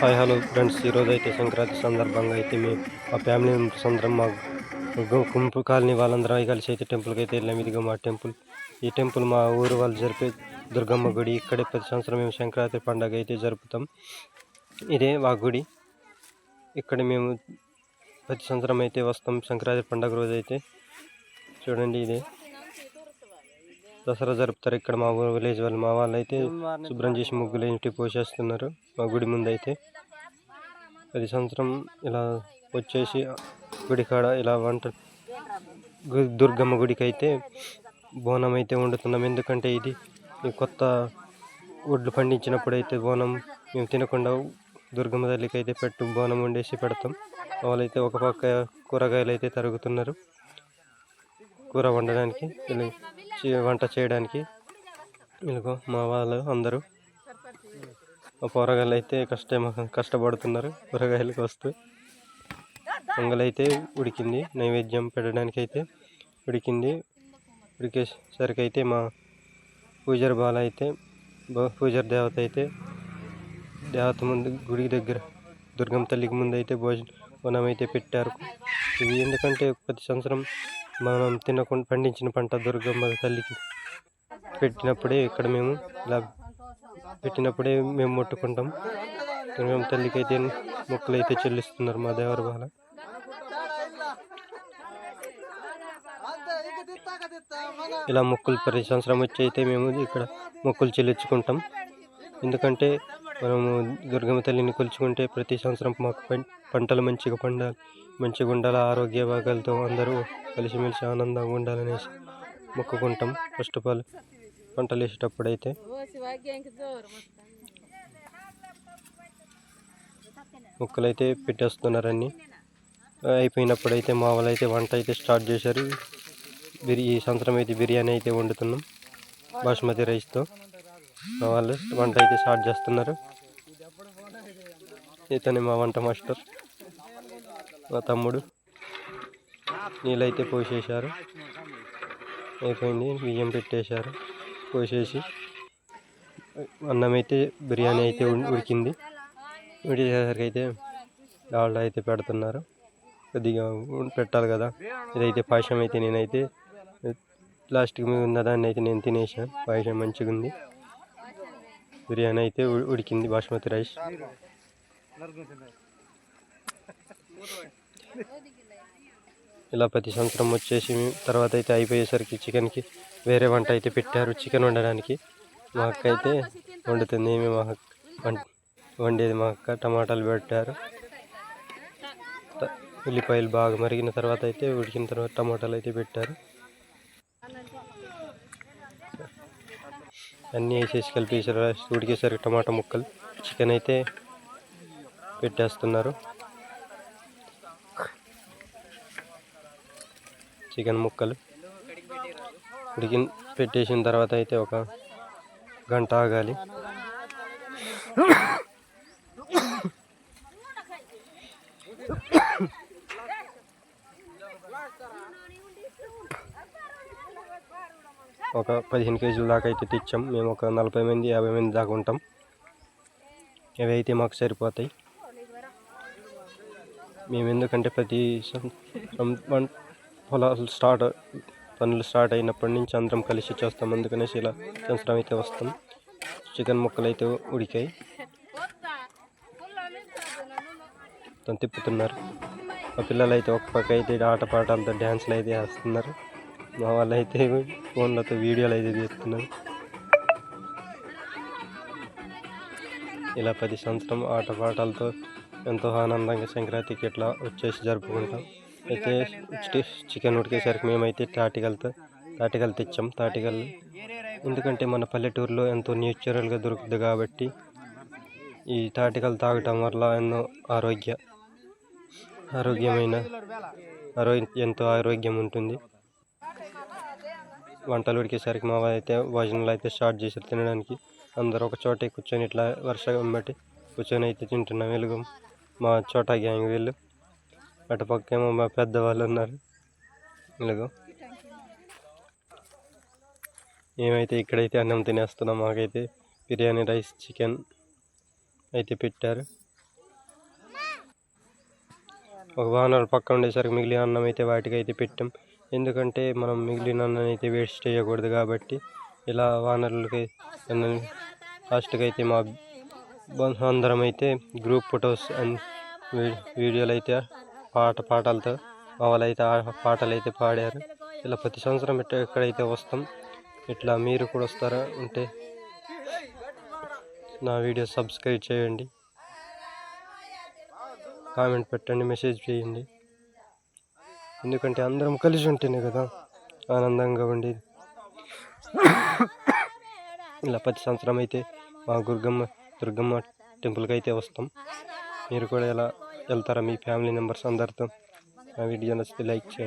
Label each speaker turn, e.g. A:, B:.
A: Hi hello friends. ఈరోజు అయితే సంక్రాంతి సందర్భంగా అయితే మేము మా ఫ్యామిలీ మెంబర్స్ అందరం మా గుంపు కాలనీ వాళ్ళందరం కలిసి అయితే టెంపుల్కి అయితే వెళ్ళాము ఇదిగో మా టెంపుల్. ఈ టెంపుల్ మా ఊరు వాళ్ళు జరిపే దుర్గమ్మ గుడి. ఇక్కడే ప్రతి సంవత్సరం మేము సంక్రాంతి పండగ అయితే జరుపుతాం. ఇదే మా గుడి. ఇక్కడ మేము ప్రతి సంవత్సరం అయితే వస్తాం సంక్రాంతి పండగ రోజు అయితే చూడండి ఇదే. దసరా జరుపుతారు. ఇక్కడ మా ఊరు విలేజ్ వాళ్ళు మా వాళ్ళు అయితే శుభ్రం చేసి ముగ్గులు ఇంటి పోసేస్తున్నారు. మా గుడి ముందు అయితే ప్రతి సంవత్సరం ఇలా వచ్చేసి గుడి కాడ ఇలా వంట గు- దుర్గమ్మ గుడికి అయితే బోనం అయితే వండుతున్నాం. ఎందుకంటే ఇది కొత్త వడ్లు పండించినప్పుడు అయితే బోనం మేము తినకుండా దుర్గమ్మ తల్లికి అయితే పెట్టు బోనం వండేసి పెడతాం. వాళ్ళైతే ఒక పక్క కూరగాయలు అయితే తరుగుతున్నారు. కూర వండడానికి వంట చేయడానికి. ఇలాగో మా వాళ్ళు అందరూ పోరగాళ్ళు అయితే కష్టం కష్టపడుతున్నారు. కూరగాయలకు వస్తూ పొంగలైతే ఉడికింది. నైవేద్యం పెట్టడానికి అయితే ఉడికింది. ఉడికేసరికి అయితే మా పూజర్ బాల అయితే పూజర్ దేవత అయితే దేవత ముందు గుడి దగ్గర దుర్గమ్మ తల్లికి ముందు అయితే భోజనం వనం అయితే పెట్టారు. ఇది ఎందుకంటే ప్రతి సంవత్సరం మనం తినకుండా పండించిన పంట దుర్గమ్మ తల్లికి పెట్టినప్పుడే ఇక్కడ మేము ఇలా పెట్టినప్పుడే మేము ముట్టుకుంటాం. దుర్గమ్మ తల్లికి అయితే మొక్కలు అయితే చెల్లిస్తున్నారు మా దేవర బాల. ఇలా మొక్కులు ప్రతి సంవత్సరం వచ్చి అయితే మేము ఇక్కడ మొక్కులు చెల్లించుకుంటాం. ఎందుకంటే మనము దుర్గమ్మ తల్లిని కొలుచుకుంటే ప్రతి సంవత్సరం మాకు పంటలు మంచిగా పండాలి. మంచిగా ఉండాలి ఆరోగ్య భాగాలతో అందరూ కలిసిమెలిసి ఆనందంగా ఉండాలనేసి మొక్కుకుంటాం. ఫస్ట్ ఆఫ్ ఆల్ పంటలు వేసేటప్పుడు అయితే మొక్కలు అయితే పెట్టేస్తున్నారని అయిపోయినప్పుడు అయితే మా వాళ్ళు అయితే వంట అయితే స్టార్ట్ చేశారు. బిరి ఈ సంవత్సరం అయితే బిర్యానీ అయితే వండుతున్నాం బాస్మతి రైస్తో. మా వాళ్ళు వంట అయితే స్టార్ట్ చేస్తున్నారు. ఇతనే మా వంట మాస్టర్ మా తమ్ముడు. నీళ్ళైతే పోసేశారు. అయిపోయింది బియ్యం పెట్టేశారు. కోసేసి అన్నం అయితే బిర్యానీ అయితే ఉడికింది. ఉడికేసరికి అయితే డాల్డా అయితే పెడుతున్నారు. కొద్దిగా పెట్టాలి కదా. ఇదైతే పాయసం అయితే నేనైతే లాస్ట్కి మీద ఉన్న దాన్ని అయితే నేను తినేసాను పాయసం మంచిగా ఉంది. బిర్యానీ అయితే ఉడికింది బాస్మతి రైస్. ఇలా ప్రతి సంవత్సరం వచ్చేసి తర్వాత అయితే అయిపోయేసరికి చికెన్కి వేరే వంట అయితే పెట్టారు చికెన్ వండడానికి. మా అక్క అయితే వండుతుంది ఏమి మా అక్క వండేది. మా అక్క టమాటాలు పెట్టారు. ఉల్లిపాయలు బాగా మరిగిన తర్వాత అయితే ఉడికిన తర్వాత టమాటాలు అయితే పెట్టారు. అన్నీ వేసేసి కలిపేసారు ఉడికేసరికి టమాటా ముక్కలు చికెన్ అయితే పెట్టేస్తున్నారు. చికెన్ ముక్కలు. ఉడికి పెట్టేసిన తర్వాత అయితే ఒక గంట ఆగాలి. ఒక పదిహేను కేజీల దాకా అయితే తెచ్చాం. మేము ఒక నలభై మంది యాభై మంది దాకా ఉంటాం. ఇవి అయితే మాకు సరిపోతాయి. మేము ఎందుకంటే ప్రతి సం- పొలాలు స్టార్ట్ పనులు స్టార్ట్ అయినప్పటి నుంచి అందరం కలిసి చేస్తాం. అందుకనేసి ఇలా సంవత్సరం అయితే వస్తాం చికెన్ ముక్కలు అయితే ఉడికాయి. మొత్తం తిప్పుతున్నారు. మా పిల్లలు అయితే ఒక పక్క అయితే ఆటపాటలతో డ్యాన్స్లు అయితే వేస్తున్నారు. మా వాళ్ళు అయితే ఫోన్లతో వీడియోలు అయితే తీస్తున్నారు. ఇలా పది సంవత్సరం ఆటపాటలతో ఎంతో ఆనందంగా సంక్రాంతికి ఇట్లా వచ్చేసి జరుపుకుంటాం. అయితే చికెన్ ఉడికేసరికి మేమైతే తాటికలతో తాటికలు తెచ్చాం తాటికలు. ఎందుకంటే మన పల్లెటూరులో ఎంతో నేచురల్గా దొరుకుతుంది కాబట్టి ఈ తాటికలు తాగటం వల్ల ఎన్నో ఆరోగ్య ఆరోగ్యమైన ఆరోగ్య ఎంతో ఆరోగ్యం ఉంటుంది. వంటలు ఉడికేసరికి మా అయితే భోజనాలు అయితే స్టార్ట్ చేశారు తినడానికి. అందరూ ఒక చోటే కూర్చొని ఇట్లా వర్షం బట్టి కూర్చొని అయితే తింటున్నాం. వెలుగు మా చోట గ్యాంగ్ వీళ్ళు. అటు పక్కేమో మా పెద్దవాళ్ళు ఉన్నారు. ఇలాగో మేమైతే ఇక్కడైతే అన్నం తినేస్తున్నాం మాకైతే బిర్యానీ రైస్ చికెన్ అయితే పెట్టారు. ఒక వాహనాలు పక్క ఉండేసరికి మిగిలిన అన్నం అయితే వాటికి అయితే పెట్టాం. ఎందుకంటే మనం మిగిలిన అన్నం అయితే వేస్ట్ చేయకూడదు కాబట్టి ఇలా వానరులకి లాస్ట్కి అయితే మా అందరం అయితే గ్రూప్ ఫొటోస్ అండ్ వీడియోలు అయితే పాట పాటలతో వాళ్ళైతే ఆ పాటలు అయితే పాడారు. ఇలా ప్రతి సంవత్సరం ఇట్లా ఎక్కడైతే వస్తాం. ఇట్లా మీరు కూడా వస్తారా ఉంటే నా వీడియో సబ్స్క్రైబ్ చేయండి. కామెంట్ పెట్టండి మెసేజ్ చేయండి. ఎందుకంటే అందరం కలిసి ఉంటేనే కదా ఆనందంగా ఉండేది. ఇలా ప్రతి సంవత్సరం అయితే మా దుర్గమ్మ దుర్గమ్మ టెంపుల్కి అయితే వస్తాం. మీరు కూడా ఇలా వెళ్తారా మీ ఫ్యామిలీ మెంబర్స్ అందరితో? నా వీడియో నచ్చితే లైక్ చేయండి.